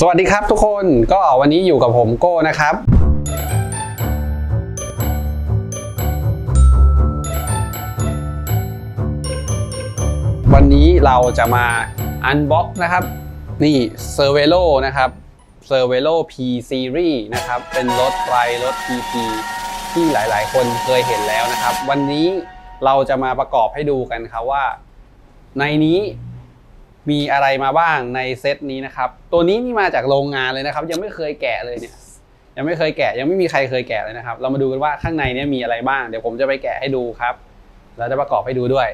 สวัสดีครับทุกคนก็วันนี้อยู่กับผมโก้นะครับ วันนี้เราจะมาอันบ็อกนะครับ นี่ c e r v e l o นะครับ c e r v e l o P Series นะครับ เป็นรถไฟรถ PP ที่หลายๆ คนเคยเห็นแล้วนะครับ วันนี้เราจะมาประกอบให้ดูกันครับว่า ในนี้ มีอะไรมาบ้างในเซตนี้นะครับ ตัวนี้นี่มาจากโรงงานเลยนะครับ ยังไม่เคยแกะเลยเนี่ยยังไม่เคยแกะยังไม่มีใครเคยแกะเลยนะครับ เรามาดูกันว่าข้างในเนี้มีอะไรบ้าง เดี๋ยวผมจะไปแกะให้ดูครับ แล้วจะประกอบให้ดูด้วย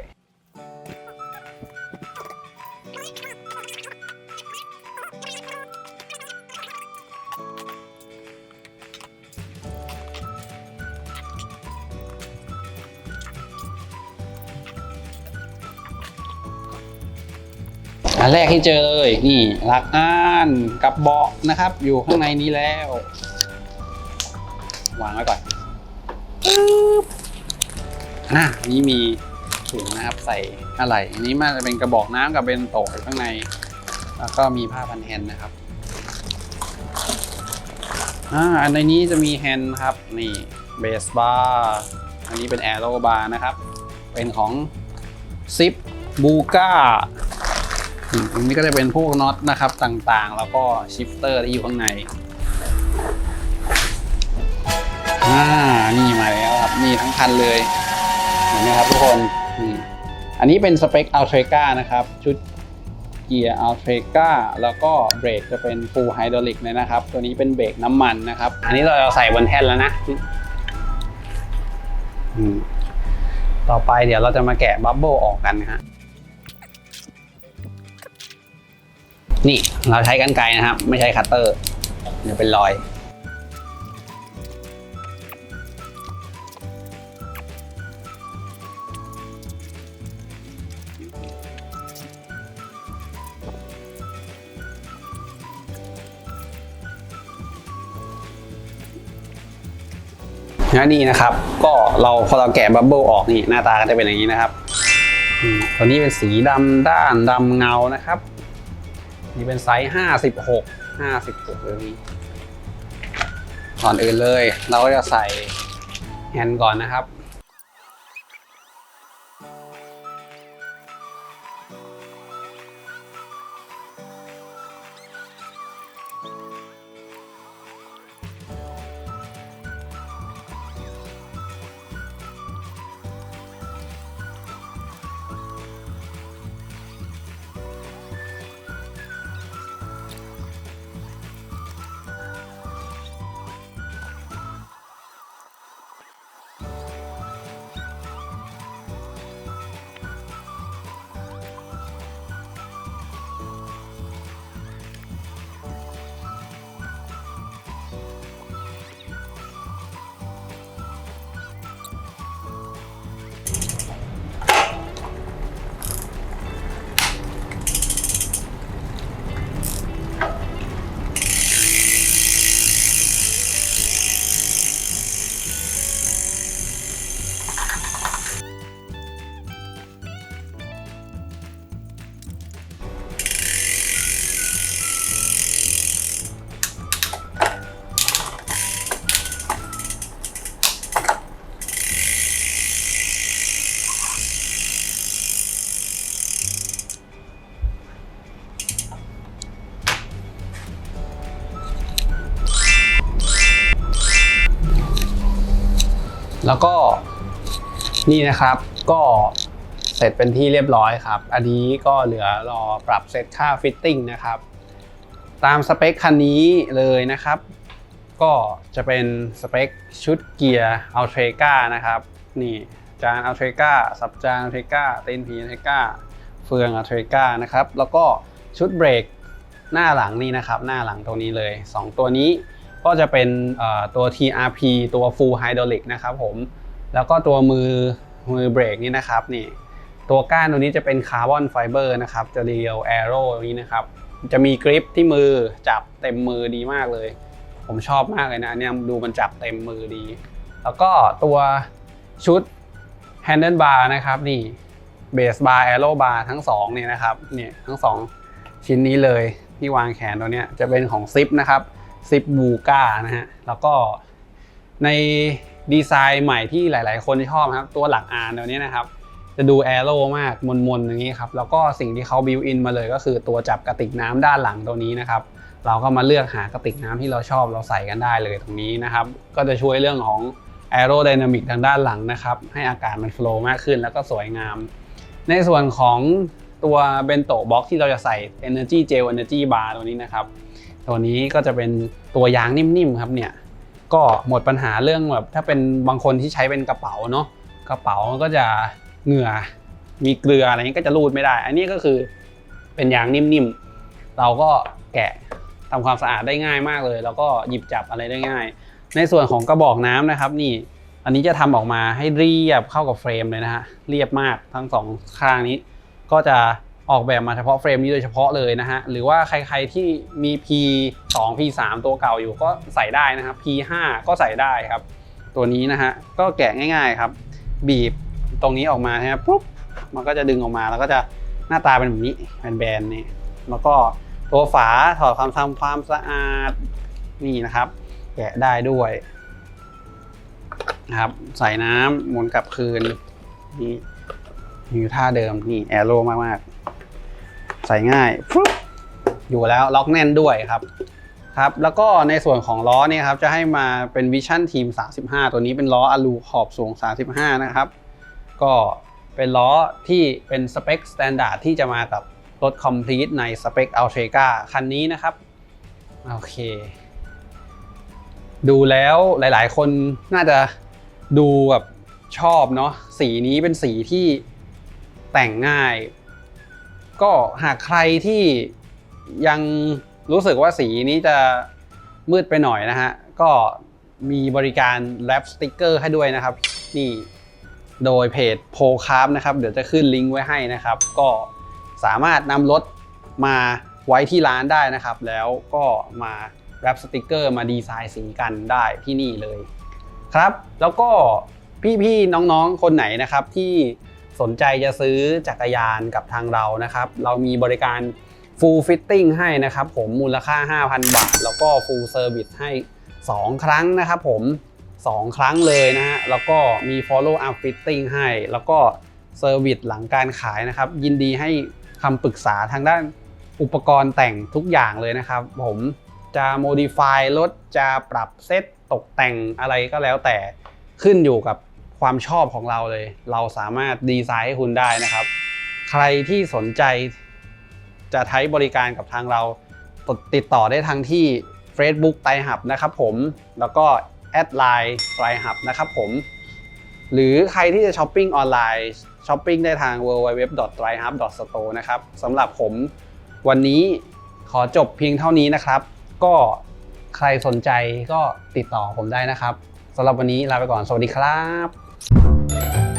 อันแรกที่เจอเลยนี่หลักอ่านกับเบาะนะครับ อยู่ข้างในนี้แล้ว วางไว้ก่อนปึ๊บอะนี่มีถุงนะครับใส่อะไรอันนี้มันจะเป็นกระบอกน้ำกับเป็นโตะอยู่ข้างใน แล้วก็มีผ้าพันแฮนด์นะครับอ่าอันในนี้จะมีแฮนด์ครับนี่เบสบาร์อันนี้เป็นแอโรบาร์นะครับ เป็นของซิปบูก้า อืมอันนี้ก็จะเป็นพวกน็อตนะครับต่างๆ แล้วก็ชิฟเตอร์ที่อยู่ข้างในอ่านี่มาแล้วครับนี่ทั้งคันเลยเห็นไหมครับทุกคนอันนี้เป็นสเปค u l t r a g a นะครับชุดเกียร์ u l t r a g a แล้วก็เบรกจะเป็น full hydraulic เลยนะครับ ตัวนี้เป็นเบรกน้ำมันนะครับ อันนี้เราจะใส่บนแท่นแล้วนะต่อไปเดี๋ยวเราจะมาแกะบับเบิลออกกันนะฮะ นี่เราใช้กันไกรนะครับ ไม่ใช้คัตเตอร์เดี๋ยวเป็นรอยและนี่นะครับ ก็เราพอเราแกะบับเบิลออกนี่หน้าตาก็จะเป็นอย่างนี้นะครับตัวนี้เป็นสีดำด้านดำเงานะครับ นี่เป็นไซส์ห้าสิบหกห้าสิบหกเลยนี่ก่อนอื่นเลย เราก็จะใส่แฮนด์ก่อนนะครับ แล้วก็นี่นะครับก็เสร็จเป็นที่เรียบร้อยครับ อันนี้ก็เหลือรอปรับเซตค่าฟิตติ้งนะครับ ตามสเปคคันนี้เลยนะครับ ก็จะเป็นสเปคชุดเกียร์อัลเทรกานะครับ นี่จานอัลเทรกาสับจานอัลเทรกาเต็นพีอัลเทรกาเฟืองอัลเทรกานะครับ แล้วก็ชุดเบรกหน้าหลังนี่นะครับ หน้าหลังตรงนี้เลย 2 ตัวนี้ ก็จะเป็นตัว TRP ตัว Full Hydraulic นะครับผม แล้วก็ตัวมือมือเบรกนี่นะครับนี่ตัวก้านตัวนี้จะเป็นคาร์บอนไฟเบอร์นะครับจะเรียวแอโร่ตรงนี้นะครับ จะมีกริปที่มือจับเต็มมือดีมากเลย ผมชอบมากเลยนะเนี่ยดูมันจับเต็มมือดี แล้วก็ตัวชุด Handle Bar นะครับนี่เบสบาร์แอโร่บาร์ทั้งสองเนี่ยนะครับเนี่ยทั้งสองชิ้นนี้เลยที่วางแขนตัวเนี้ยจะเป็นของซิปนะครับ ซิปบูก้านะฮะ แล้วก็ในดีไซน์ใหม่ที่หลาย ๆ คนชอบครับ ตัวหลักอานตัวนี้นะครับ จะดูแอโร่มากมนๆอย่างนี้ครับ แล้วก็สิ่งที่เขาบิวอินมาเลยก็คือตัวจับกระติกน้ำด้านหลังตัวนี้นะครับ เราก็มาเลือกหากระติกน้ำที่เราชอบเราใส่กันได้เลยตรงนี้นะครับ ก็จะช่วยเรื่องของแอโร d y นามิกทางด้านหลังนะครับ ให้อากาศมันโฟล์มากขึ้นแล้วก็สวยงาม ในส่วนของตัวเบนโตบ็อกที่เราจะใส่ Energy Gel Energy Bar ตัวนี้นะครับ ตัวนี้ก็จะเป็นตัวยางนิ่มๆครับเนี่ยก็หมดปัญหาเรื่องแบบถ้าเป็นบางคนที่ใช้เป็นกระเป๋าเนาะกระเป๋ามันก็จะเหงื่อมีเกลืออะไรนี้ก็จะรูดไม่ได้ อันนี้ก็คือเป็นยางนิ่มๆ เราก็แกะทำความสะอาดได้ง่ายมากเลย แล้วก็หยิบจับอะไรได้ง่าย ในส่วนของกระบอกน้ำนะครับ นี่อันนี้จะทำออกมาให้เรียบเข้ากับเฟรมเลยนะฮะเรียบมากทั้งสองข้างนี้ ก็จะ ออกแบบมาเฉพาะเฟรมนี้โดยเฉพาะเลยนะฮะ หรือว่าใครๆที่มี P2 P3 ตัวเก่าอยู่ก็ใส่ได้นะครับ P5 ก็ใส่ได้ครับ ตัวนี้นะฮะก็แกะง่าย ๆครับ บีบตรงนี้ออกมานะปุ๊บมันก็จะดึงออกมาแล้วก็จะหน้าตาเป็นแบบนี้เป็นแบนๆนี่แล้วก็ตัวฝาถอดความทำความสะอาดนี่นะครับ แกะได้ด้วยนะครับ ใส่น้ำหมุนกลับคืนนี่อยู่ท่าเดิมนี่แอโร่มากๆ ใส่ง่ายฟึ๊บอยู่แล้วล็อกแน่นด้วยครับครับ แล้วก็ในส่วนของล้อเนี่ยครับจะให้มาเป็นวิชั่นทีม 35 ตัวนี้เป็นล้ออลูขอบสูง 35 นะครับ ก็เป็นล้อที่เป็นสเปคสแตนดาร์ดที่จะมากับรถคอมพลีทในสเปค u l t r a g a คันนี้นะครับ โอเค ดูแล้วหลายๆ คนน่าจะดูแบบชอบเนาะสีนี้เป็นสีที่แต่งง่าย ก็หากใครที่ยังรู้สึกว่าสีนี้จะมืดไปหน่อยนะฮะ ก็มีบริการแรปสติกเกอร์ให้ด้วยนะครับ นี่โดยเพจโพคาร์นะครับ เดี๋ยวจะขึ้นลิงก์ไว้ให้นะครับ ก็สามารถนำรถมาไว้ที่ร้านได้นะครับ แล้วก็มาแรปสติกเกอร์มาดีไซน์สีกันได้ที่นี่เลยครับ แล้วก็พี่ๆน้องๆคนไหนนะครับที่ สนใจจะซื้อจักรยานกับทางเรานะครับ เรามีบริการ full fitting ให้นะครับผมมูลค่า 5,000 บาท แล้วก็ full service ให้ 2 ครั้งนะครับผม 2 ครั้งเลยนะฮะ แล้วก็มี follow up fitting ให้ แล้วก็เซอร์วิสหลังการขายนะครับ ยินดีให้คำปรึกษาทางด้านอุปกรณ์แต่งทุกอย่างเลยนะครับ ผมจะ modify รถจะปรับเซตตกแต่งอะไรก็แล้วแต่ขึ้นอยู่กับ ความชอบของเราเลย เราสามารถดีไซน์ให้คุณได้นะครับ ใครที่สนใจจะใช้บริการกับทางเราติดต่อได้ทางที่ Facebook ไตรหับนะครับผมแล้วก็แอดไลน์ไตรหับนะครับผม หรือใครที่จะช้อปปิ้งออนไลน์ช้อปปิ้งได้ทาง www.trihub.store นะครับสำหรับผมวันนี้ขอจบเพียงเท่านี้นะครับ ก็ใครสนใจก็ติดต่อผมได้นะครับสำหรับวันนี้ลาไปก่อน สวัสดีครับ Thank you.